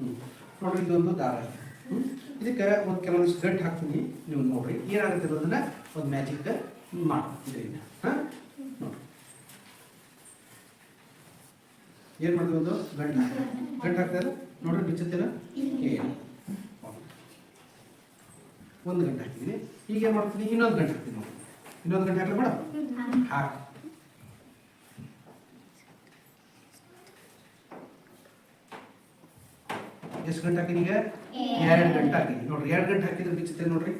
ಹ್ಞೂ ನೋಡ್ರಿ ಇದೊಂದು ದಾರ ಇದಕ್ಕೆ ಒಂದು ಕೆಲವೊಂದಿಷ್ಟು ಗಂಟು ಹಾಕ್ತೀನಿ. ನೀವು ನೋಡ್ರಿ ಏನಾಗುತ್ತೆ ಅನ್ನೋದನ್ನ ಒಂದು ಮ್ಯಾಜಿಕ್ ಮಾಡಿ ಇದರಿಂದ. ಹಾಂ? ನೋಡ್ರಿ. ಏನು ಮಾಡ್ತೀವಿ ಒಂದು? ಗಂಟು ಗಂಟು ಹಾಕ್ತಾರೆ ನೋಡ್ರಿ ಬಿಚ್ಚುತ್ತೇನ? ಒಂದು ಗಂಟೆ ಹಾಕ್ತೀನಿ. ಈಗ ಏನು ಮಾಡ್ತೀನಿ? ಇನ್ನೊಂದು ಗಂಟೆ ಹಾಕ್ತೀನಿ ನೋಡಿ ಇನ್ನೊಂದು ಗಂಟೆ ಹಾಕ್ಲಿ ಮೇಡಮ್ ಹಾಕಿ ಎಷ್ಟು ಗಂಟೆ ಹಾಕಿ ಈಗ? ಎರಡು ಗಂಟೆ ಹಾಕಿ ನೋಡ್ರಿ ಎರಡು ಗಂಟೆ ಹಾಕಿದ್ರೆ ಬಿಚ್ಚುತ್ತೆ ನೋಡ್ರಿ.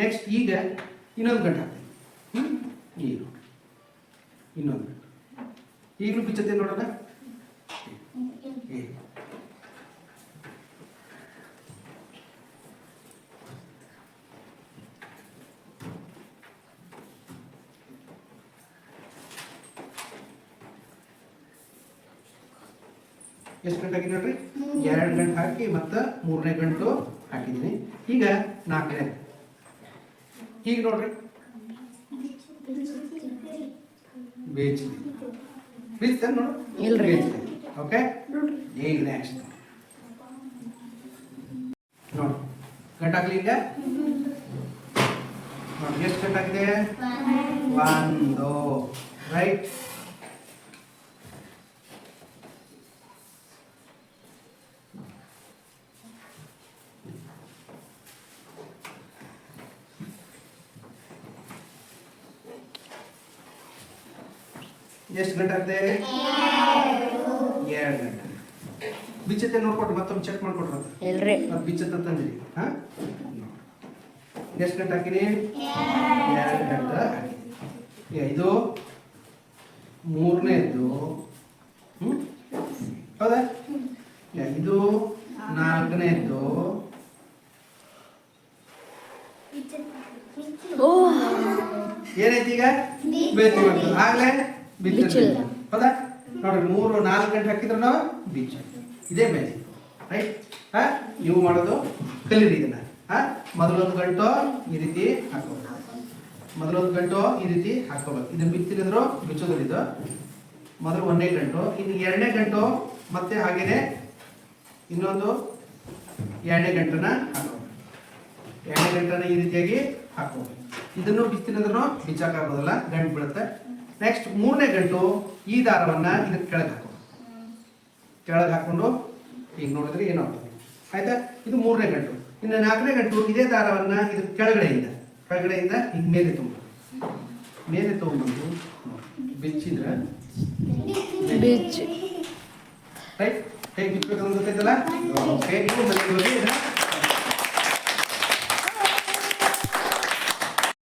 ನೆಕ್ಸ್ಟ್ ಈಗ ಇನ್ನೊಂದು ಗಂಟೆ ಹಾಕ್ತೀನಿ. ಹ್ಞೂ ಈಗ ಇನ್ನೊಂದು ಗಂಟೆ. ಈಗಲೂ ಬಿಚ್ಚುತ್ತೆ ನೋಡೋಣ? ಎಷ್ಟು ಗಂಟೆ ಹಾಕಿ ನೋಡ್ರಿ ಎರಡು ಗಂಟೆ ಹಾಕಿ ಮತ್ತು ಮೂರನೇ ಗಂಟು ಹಾಕಿದ್ದೀನಿ. ಈಗ ನಾಲ್ಕನೇ. ಈಗ ನೋಡ್ರಿ. ಬೇಯಿಸಿದೆ ಬೀಚ್ ನೋಡು. ಇಲ್ರಿ. ಓಕೆ ಈಗ ನೆಕ್ಸ್ಟ್ ನೋಡಿ. ಗಂಟೆ ಹಾಕ್ಲಿ ಈಗ? ನೋಡಿ ಎಷ್ಟು ಗಂಟೆ ಹಾಕಿದೆ? ಒಂದು. ರೈಟ್ ಎಷ್ಟು ಗಂಟೆ ಆಗಿದೆ ಎರಡು ಗಂಟೆ. ಬಿಚ್ಚತ್ತೆ ನೋಡ್ಕೊಟ್ರಿ ಮತ್ತೊಮ್ಮೆ ಚೆಕ್ ಮಾಡ್ಕೊಟ್ರಿ. ಅಂತ ಇಲ್ರಿ ಬಿಚ್ಚತ್ತೆ ತಂದಿರಿ ಹಾಂ? ಎಷ್ಟು ಗಂಟೆ ಹಾಕಿರಿ? ಎರಡು ಗಂಟೆ ಇದು ಮೂರನೇದು ಹ್ಞೂ ಹೌದಾ? ಇದು ನಾಲ್ಕನೇದು ಏನೈತಿ ಈಗ? ಬೇಕು ಆಗ್ಲೇ? ಬಿಚ್ಚ. ಬಿಚ್ಚಿಲ್ಲ. ಹೌದಾ ನೋಡ್ರಿ ಮೂರು ನಾಲ್ಕು ಗಂಟೆ ಹಾಕಿದ್ರೆ ನಾವು ಬೀಚ್ ಇದೇ ಮ್ಯಾಜಿಕ್ ರೈಟ್ ಹಾ? ನೀವು ಮಾಡೋದು ಕಲೀರಿ ಇದನ್ನ ಹಾ? ಮೊದಲೊಂದು ಗಂಟು ಈ ರೀತಿ ಹಾಕೋಬೇಕು. ಮೊದಲೊಂದು ಗಂಟು ಈ ರೀತಿ ಹಾಕೋಬೇಕು. ಇದನ್ನ ಬಿತ್ತಿರಿದ್ರು ಬಿಚ್ಚೋದಿಲ್ಲ ಇದು ಮೊದಲು ಒಂದನೇ ಗಂಟು ಇನ್ನು ಎರಡನೇ ಗಂಟು ಮತ್ತೆ ಹಾಗೇನೆ ಇನ್ನೊಂದು ಎರಡನೇ ಗಂಟನ್ನ ಹಾಕೋಬೇಕು. ಎರಡನೇ ಗಂಟನ್ನ ಈ ರೀತಿಯಾಗಿ ಹಾಕೋಬೇಕು. ಇದನ್ನು ಬಿತ್ತಿನಂದ್ರೂ ಬಿಚ್ಚಾಕಾಗೋದಿಲ್ಲ ಗಂಟು ಬೀಳುತ್ತೆ. ನೆಕ್ಸ್ಟ್ ಮೂರನೇ ಗಂಟು ಈ ದಾರವನ್ನು ಇದಕ್ಕೆ ಕೆಳಗೆ ಹಾಕೋದು. ಕೆಳಗೆ ಹಾಕೊಂಡು ಈಗ ನೋಡಿದ್ರೆ ಏನಾಗ್ತದೆ ಆಯ್ತಾ? ಇದು ಮೂರನೇ ಗಂಟು. ಇನ್ನು ನಾಲ್ಕನೇ ಗಂಟು ಇದೇ ದಾರವನ್ನು ಇದಕ್ಕೆ ಕೆಳಗಡೆಯಿಂದ ಕೆಳಗಡೆಯಿಂದ ಹಿಂಗೆ ಮೇಲೆ ತುಂಬ ಮೇಲೆ ತೊಗೊಂಡ್ಬಂದು ಬಿಚ್ಚಿದ್ರೆ? ಬೀಚ್ ರೈಟ್ ಹೇಗೆ ಬಿಚ್ಚಬೇಕಂತ ಗೊತ್ತಾಯ್ತಲ್ಲ? ಓಕೆ ಇದು